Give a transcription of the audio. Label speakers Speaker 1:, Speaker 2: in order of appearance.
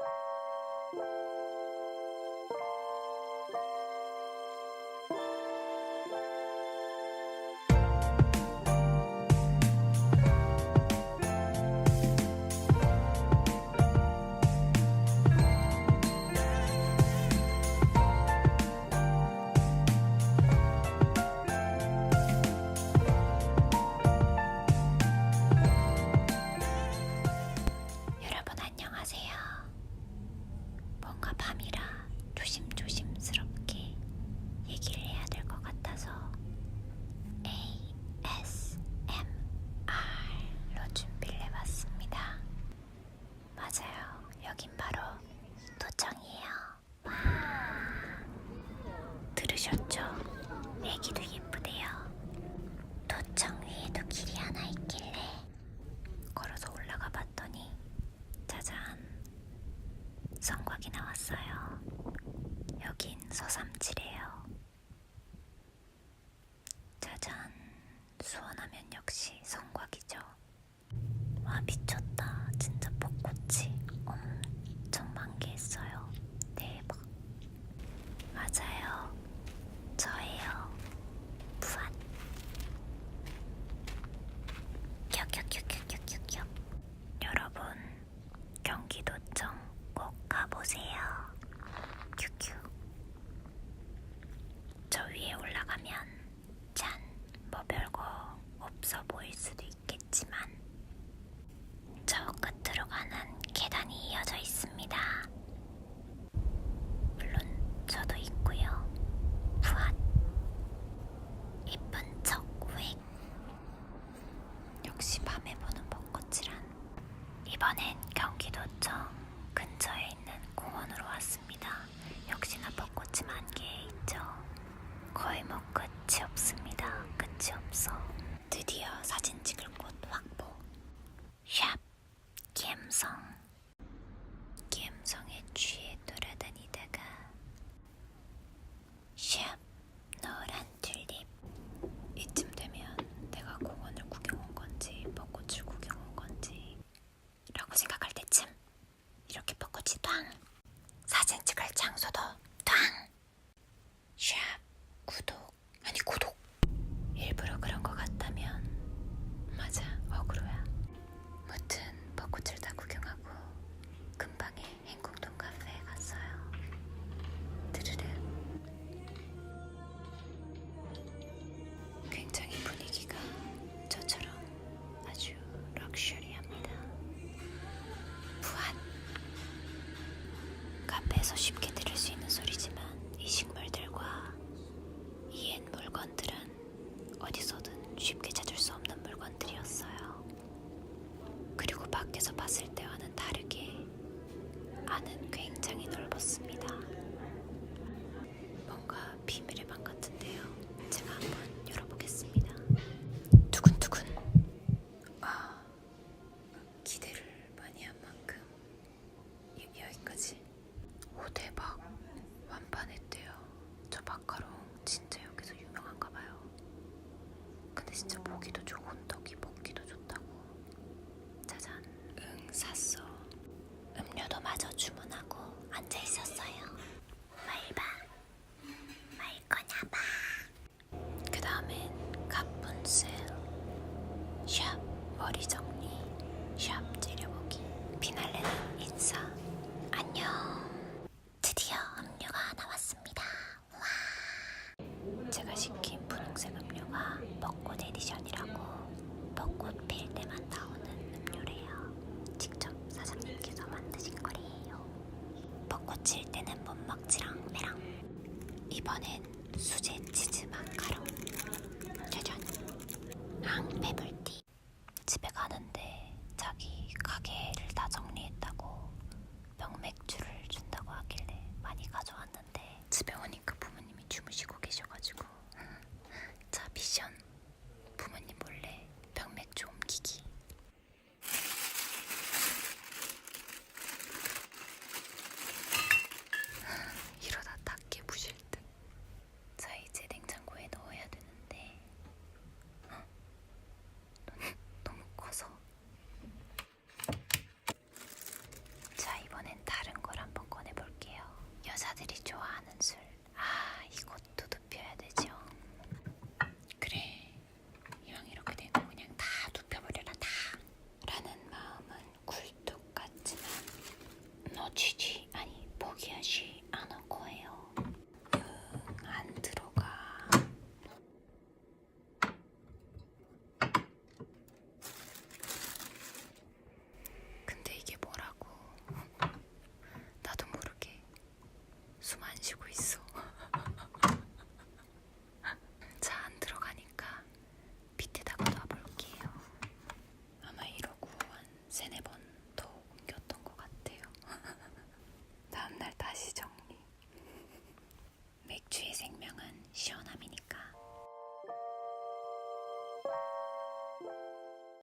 Speaker 1: Thank you. 도청 위에도 길이 하나 있길래 걸어서 올라가 봤더니 짜잔 성곽이 나왔어요. 여긴 서삼칠이에요. 짜잔 수원하면 역시 성곽이죠. 와 미쳤다. 카페에서 쉽게 들을 수 있는 소리지만 이 식물들과 이 옛 물건들은 어디서든 쉽게 찾을 수 없는 물건들이었어요. 그리고 밖에서 봤을 때와는 다르게 안은 굉장히 넓었습니다. 뭔가 비밀의 방 같은데요. 제가 한번 열어보겠습니다. 두근두근. 아, 기대를 많이 한 만큼 여, 여기까지. 오 대박. 완판했대요. 저 마카롱 진짜 여기서 유명한가 봐요. 근데 진짜 보기도 좋은 제가 시킨 분홍색 음료가 벚꽃 에디션이라고 벚꽃 필 때만 나오는 음료래요. 직접 사장님께서 만드신 거래요. 벚꽃 칠 때는 못막지랑 메랑 이번엔 수제 치즈 마카롱 짜잔 앙 배불